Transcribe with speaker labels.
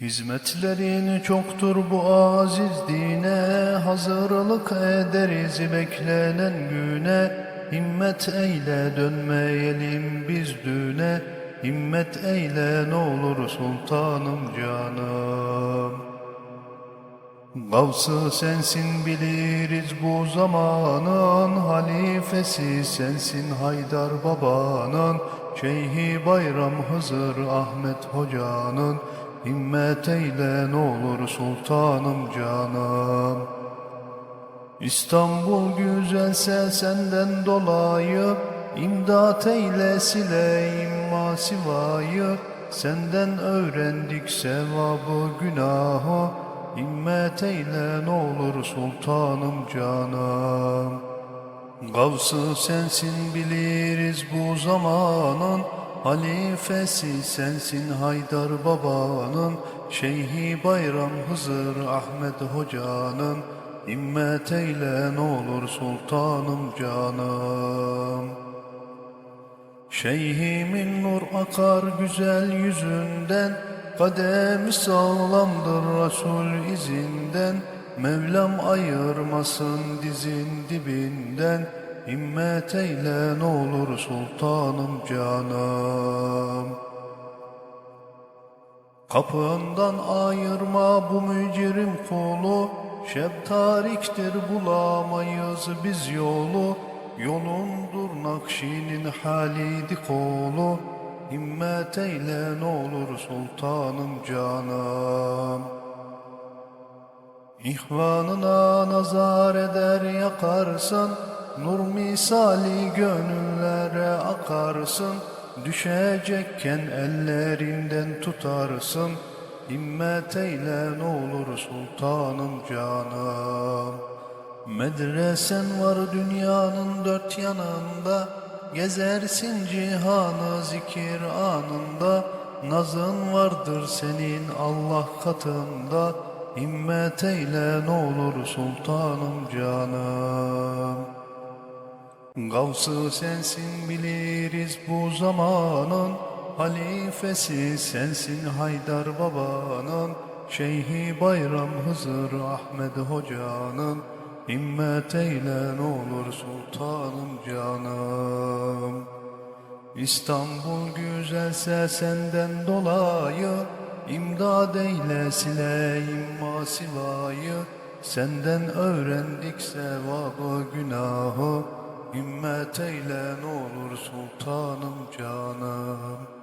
Speaker 1: Hizmetlerin çoktur bu aziz dine, hazırlık ederiz beklenen güne. Himmet eyle dönmeyelim biz düne, himmet eyle ne olur sultanım canım. Gavsı sensin biliriz bu zamanın. Halifesi sensin Haydar babanın. Şeyhi Bayram Hızır Ahmet hocanın Himmet eyle ne olur sultanım canım. İstanbul güzelse senden dolayı İmdat eyle sileyim masivayı. Senden öğrendik sevabı günahı. Himmet eyle ne olur sultanım canım. Gavsı sensin biliriz bu zamanın Halifesi sensin Haydar babanın Şeyhi Bayram Hızır Ahmet hocanın. Himmet eyle ne olur sultanım canım. Şeyhimin nur akar güzel yüzünden Kademi sağlamdır Resul izinden. Mevlam ayırmasın dizin dibinden Himmet eyle ne olur sultanım canım. Kapından ayırma bu mücrim kulu. Şeb tariktir bulamayız biz yolu. Yolundur Nakşi'nin halidi kolu. Himmet eyle ne olur sultanım canım. İhvanına nazar eder yakarsın Nur misali gönüllere akarsın Düşecekken ellerinden tutarsın. Himmet eyle ne olur sultanım canım Medresen var dünyanın dört yanında Gezersin cihanı zikir anında. Nazın vardır senin Allah katında Himmet eyle ne olur sultanım canım Gavsı sensin biliriz bu zamanın. Halifesi sensin Haydar babanın. Şeyhi Bayram Hızır Ahmet hocanın. Himmet eyle ne olur sultanım canım. İstanbul güzelse senden dolayı İmdad eyle sileyim masivayı Senden öğrendik sevabı günahı Himmet eyle ne olur sultanım canım